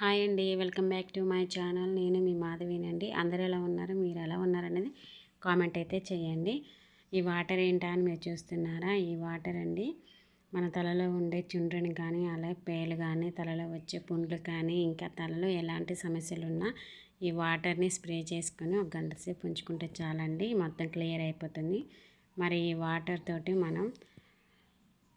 Hi అండి welcome back to my channel. నేను మీ మాధవినండి. అందరు ఎలా ఉన్నారు? మీరు ఎలా ఉన్నారు అనేది కామెంట్ అయితే చేయండి. ఈ వాటర్ ఏంటా అని మీరు చూస్తున్నారా? ఈ వాటర్ అండి మన తలలో ఉండే చుండ్రుని కానీ అలాగే పేలు కానీ తలలో వచ్చే పుండ్లు కానీ ఇంకా తలలో ఎలాంటి సమస్యలు ఉన్నా ఈ వాటర్ని స్ప్రే చేసుకొని ఒక గంట సేపు ఉంచుకుంటే చాలండి మొత్తం క్లియర్ అయిపోతుంది. మరి ఈ వాటర్ తోటి మనం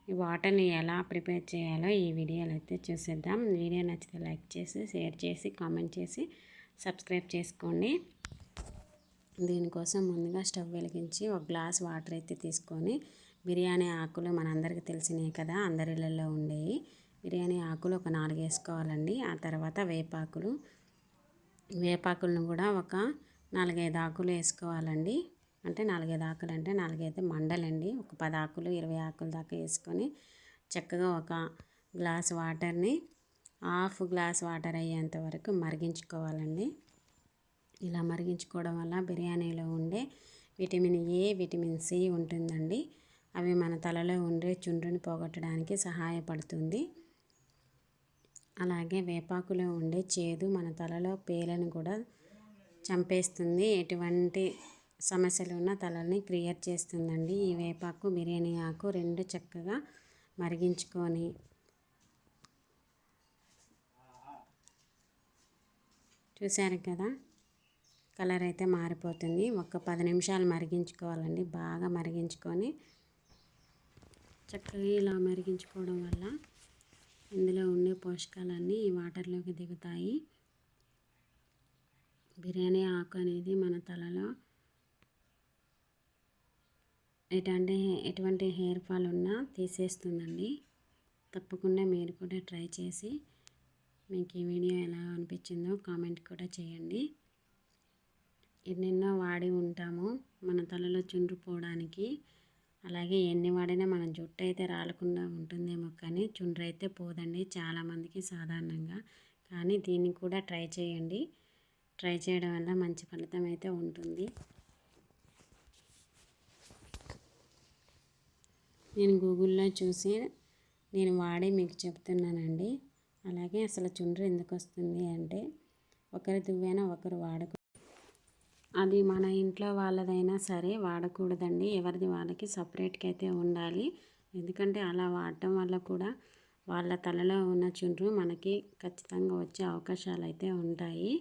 ఈ వాటర్ని ఎలా ప్రిపేర్ చేయాలో ఈ వీడియోలో అయితే చూసేద్దాం. వీడియో నచ్చితే లైక్ చేసి షేర్ చేసి కామెంట్ చేసి సబ్స్క్రైబ్ చేసుకోండి. దీనికోసం ముందుగా స్టవ్ వెలిగించి ఒక గ్లాస్ వాటర్ అయితే తీసుకొని బిర్యానీ ఆకులు మనందరికీ తెలిసినవి కదా అందరిళ్ళల్లో ఉండేవి బిర్యానీ ఆకులు ఒక నాలుగు వేసుకోవాలండి. ఆ తర్వాత వేపాకులు. వేపాకులను కూడా ఒక నాలుగైదు ఆకులు వేసుకోవాలండి. అంటే నాలుగైదు ఆకులు అంటే నాలుగైదు మండలండి. ఒక పది ఆకులు ఇరవై ఆకులు దాకా వేసుకొని చక్కగా ఒక గ్లాస్ వాటర్ని హాఫ్ గ్లాస్ వాటర్ అయ్యేంత వరకు మరిగించుకోవాలండి. ఇలా మరిగించుకోవడం వల్ల బిర్యానీలో ఉండే విటమిన్ ఏ విటమిన్ సి ఉంటుందండి. అవి మన తలలో ఉండే చుండ్రుని పోగొట్టడానికి సహాయపడుతుంది. అలాగే వేపాకులో ఉండే చేదు మన తలలో పేలను కూడా చంపేస్తుంది. ఎటువంటి సమస్యలు ఉన్న తలని క్రియేట్ చేస్తుందండి. ఈ వేపాకు బిర్యానీ ఆకు రెండు చక్కగా మరిగించుకొని చూశారు కదా? కలర్ అయితే మారిపోతుంది. ఒక పది నిమిషాలు మరిగించుకోవాలండి. బాగా మరిగించుకొని చక్కగా ఇలా మరిగించుకోవడం వల్ల ఇందులో ఉండే పోషకాలన్నీ ఈ వాటర్లోకి దిగుతాయి. బిర్యానీ ఆకు అనేది మన తలలో ఎటువంటి ఎటువంటి హెయిర్ ఫాల్ ఉన్నా తీసేస్తుందండి. తప్పకుండా మీరు కూడా ట్రై చేసి మీకు ఈ వీడియో ఎలా అనిపించిందో కామెంట్ కూడా చేయండి. ఎన్నెన్నో వాడి ఉంటాము మన తలలో చుండ్రు పోవడానికి అలాగే ఎన్ని వాడినా మన జుట్టు అయితే రాలకుండా ఉంటుందేమో కానీ చుండ్రు అయితే పోదండి చాలామందికి సాధారణంగా. కానీ దీన్ని కూడా ట్రై చేయండి. ట్రై చేయడం వల్ల మంచి ఫలితం అయితే ఉంటుంది. నేను గూగుల్లో చూసి నేను వాడి మీకు చెప్తున్నానండి. అలాగే అసలు చుండ్రు ఎందుకు వస్తుంది అంటే ఒకరి దువ్వైనా ఒకరు వాడకు అది మన ఇంట్లో వాళ్ళదైనా సరే వాడకూడదండి. ఎవరిది వాళ్ళకి సపరేట్గా అయితే ఉండాలి. ఎందుకంటే అలా వాడటం వల్ల కూడా వాళ్ళ తలలో ఉన్న చుండ్రు మనకి ఖచ్చితంగా వచ్చే అవకాశాలు అయితే ఉంటాయి.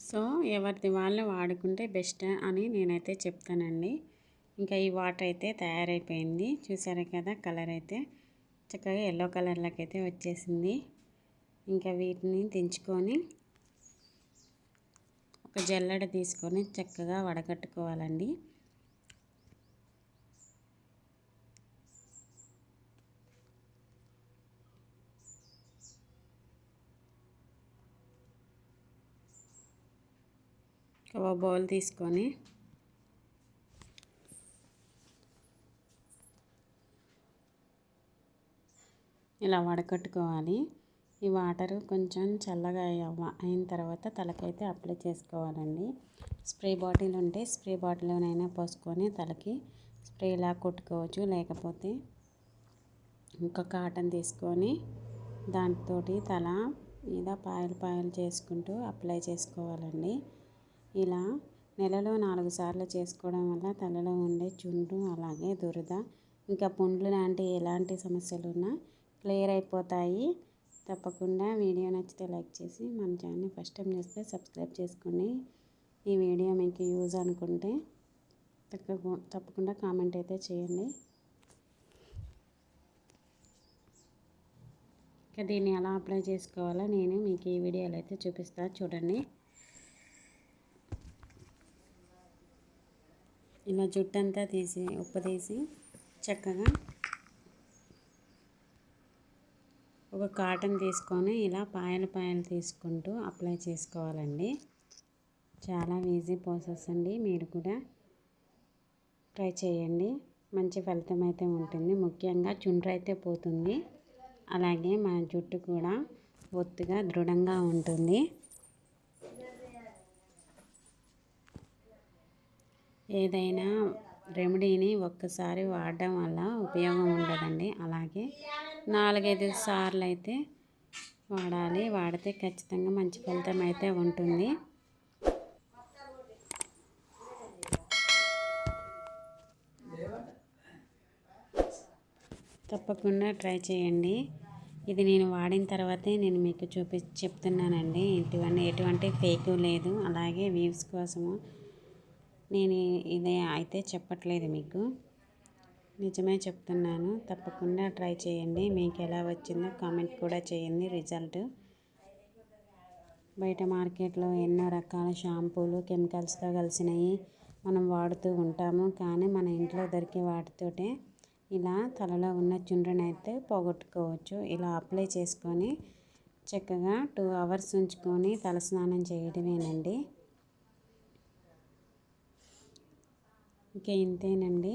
సో ఎవరిది వాళ్ళు వాడుకుంటే బెస్ట్ అని నేనైతే చెప్తానండి. ఇంకా ఈ వాటర్ అయితే తయారైపోయింది. చూసారా కదా కలర్ అయితే. చక్కగా ఎల్లో కలర్లోకి అయితే వచ్చేసింది. ఇంకా వీటిని దించుకొని ఒక జల్లెడ తీసుకొని చక్కగా వడగట్టుకోవాలండి. ఒక బౌల్ తీసుకొని ఇలా వడకట్టుకోవాలి. ఈ వాటర్ కొంచెం చల్లగా అయిన తర్వాత తలకైతే అప్లై చేసుకోవాలండి. స్ప్రే బాటిల్ ఉంటే స్ప్రే బాటిల్లోనైనా పోసుకొని తలకి స్ప్రేలా కొట్టుకోవచ్చు. లేకపోతే ఇంకా కాటన్ తీసుకొని దాంతో తల మీద పాయలు పాయలు చేసుకుంటూ అప్లై చేసుకోవాలండి. ఇలా నెలలో నాలుగు సార్లు చేసుకోవడం వల్ల తలలో ఉండే చుండ్రు అలాగే దురద ఇంకా పుండ్లు లాంటి ఎలాంటి సమస్యలు ఉన్నా క్లియర్ అయిపోతాయి. తప్పకుండా వీడియో నచ్చితే లైక్ చేసి మన ఛానల్ని ఫస్ట్ టైం చేస్తే సబ్స్క్రైబ్ చేసుకోండి ఈ వీడియో మీకు యూజ్ అనుకుంటే తప్పకుండా కామెంట్ అయితే చేయండి. ఇంకా దీన్ని ఎలా అప్లై చేసుకోవాలో నేను మీకు ఈ వీడియోలో అయితే చూపిస్తా. చూడండి. ఇలా జుట్టంతా తీసి ఉప్పు తీసి చక్కగా ఒక కాటన్ తీసుకొని ఇలా పాయలు పాయలు తీసుకుంటూ అప్లై చేసుకోవాలండి. చాలా ఈజీ ప్రాసెస్ అండి. మీరు కూడా ట్రై చేయండి. మంచి ఫలితం అయితే ఉంటుంది. ముఖ్యంగా చుండ్రు అయితే పోతుంది. అలాగే మన జుట్టు కూడా ఒత్తుగా దృఢంగా ఉంటుంది. ఏదైనా రెమెడీని ఒక్కసారి వాడడం వల్ల ఉపయోగం ఉండదండి. అలాగే నాలుగైదు సార్లు అయితే వాడాలి. వాడితే ఖచ్చితంగా మంచి ఫలితం అయితే ఉంటుంది. తప్పకుండా ట్రై చేయండి. ఇది నేను వాడిన తర్వాతే నేను మీకు చూపి చెప్తున్నానండి. ఇటువంటి ఎటువంటి ఫేక్ లేదు. అలాగే వ్యూస్ కోసము నేను ఇదే అయితే చెప్పట్లేదు మీకు. నిజమే చెప్తున్నాను. తప్పకుండా ట్రై చేయండి. మీకు ఎలా వచ్చిందో కామెంట్ కూడా చేయండి. రిజల్ట్. బయట మార్కెట్లో ఎన్నో రకాల షాంపూలు కెమికల్స్తో కలిసినవి మనం వాడుతూ ఉంటాము. కానీ మన ఇంట్లో దొరికే వాటితోటే ఇలా తలలో ఉన్న చుండ్రని అయితే పోగొట్టుకోవచ్చు. ఇలా అప్లై చేసుకొని చక్కగా టూ అవర్స్ ఉంచుకొని తలస్నానం చేయడమేనండి. ఇంకా ఇంతేనండి.